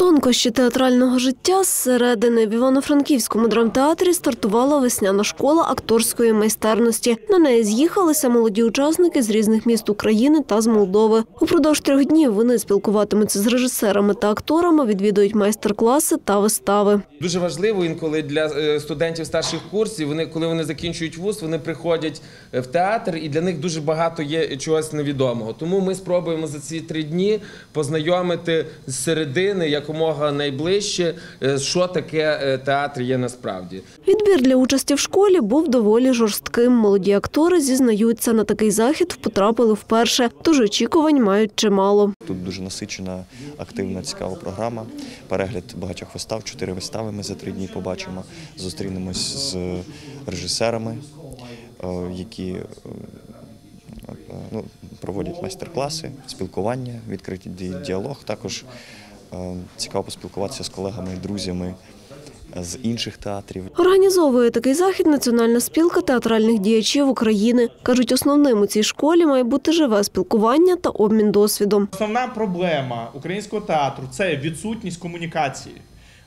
Тонкощі театрального життя зсередини в Івано-Франківському драмтеатрі стартувала весняна школа акторської майстерності. На неї з'їхалися молоді учасники з різних міст України та з Молдови. Упродовж трьох днів вони спілкуватимуться з режисерами та акторами, відвідують майстер-класи та вистави. Дуже важливо інколи для е, студентів старших курсів. Вони, коли вони закінчують вуз, вони приходять е, в театр, і для них дуже багато є чогось невідомого. Тому ми спробуємо за ці три дні познайомити з середини якомога найближче, е, що таке е, театр є насправді. Відбір для участі в школі був доволі жорстким. Молоді актори зізнаються, на такий захід потрапили вперше, тож очікувань мають чимало. Тут дуже насичена, активна, цікава програма. Перегляд багатьох вистав, чотири вистави ми за три дні побачимо. Зустрінемось з режисерами, е, які ну, проводять майстер-класи, спілкування, відкритий діалог. Також цікаво поспілкуватися з колегами і друзями з інших театрів. Організовує такий захід Національна спілка театральних діячів України. Кажуть, основним у цій школі має бути живе спілкування та обмін досвідом. Основна проблема українського театру це відсутність комунікації.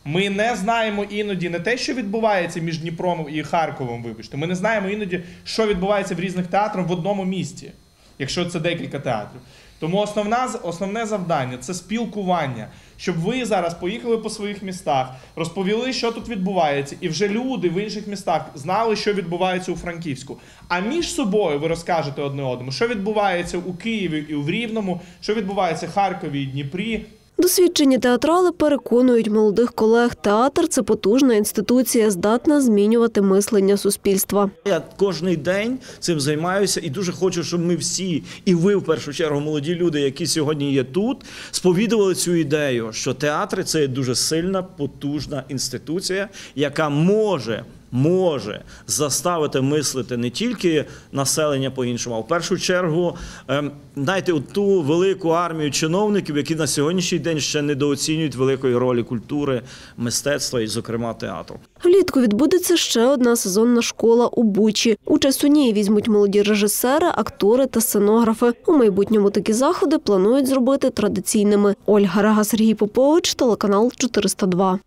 Ми не знаємо іноді не те, що відбувається між Дніпром і Харковом. Вибачте, ми не знаємо іноді, що відбувається в різних театрах в одному місті, якщо це декілька театрів. Тому основна, основне завдання це спілкування, щоб ви зараз поїхали по своїх містах, розповіли, що тут відбувається, і вже люди в інших містах знали, що відбувається у Франківську. А між собою ви розкажете одне одному, що відбувається у Києві і в Рівному, що відбувається в Харкові і Дніпрі. Досвідчені театрали переконують молодих колег, театр це потужна інституція, здатна змінювати мислення суспільства. Я кожний день цим займаюся і дуже хочу, щоб ми всі, і ви в першу чергу, молоді люди, які сьогодні є тут, сповідували цю ідею, що театри це дуже сильна, потужна інституція, яка може. Може заставити мислити не тільки населення по-іншому, а в першу чергу, ем, знаєте, ту велику армію чиновників, які на сьогоднішній день ще недооцінюють великої ролі культури, мистецтва і, зокрема, театру. Влітку відбудеться ще одна сезонна школа у Бучі. Участь у ній візьмуть молоді режисери, актори та сценографи. У майбутньому такі заходи планують зробити традиційними. Ольга Рага, Сергій Попович, телеканал 402.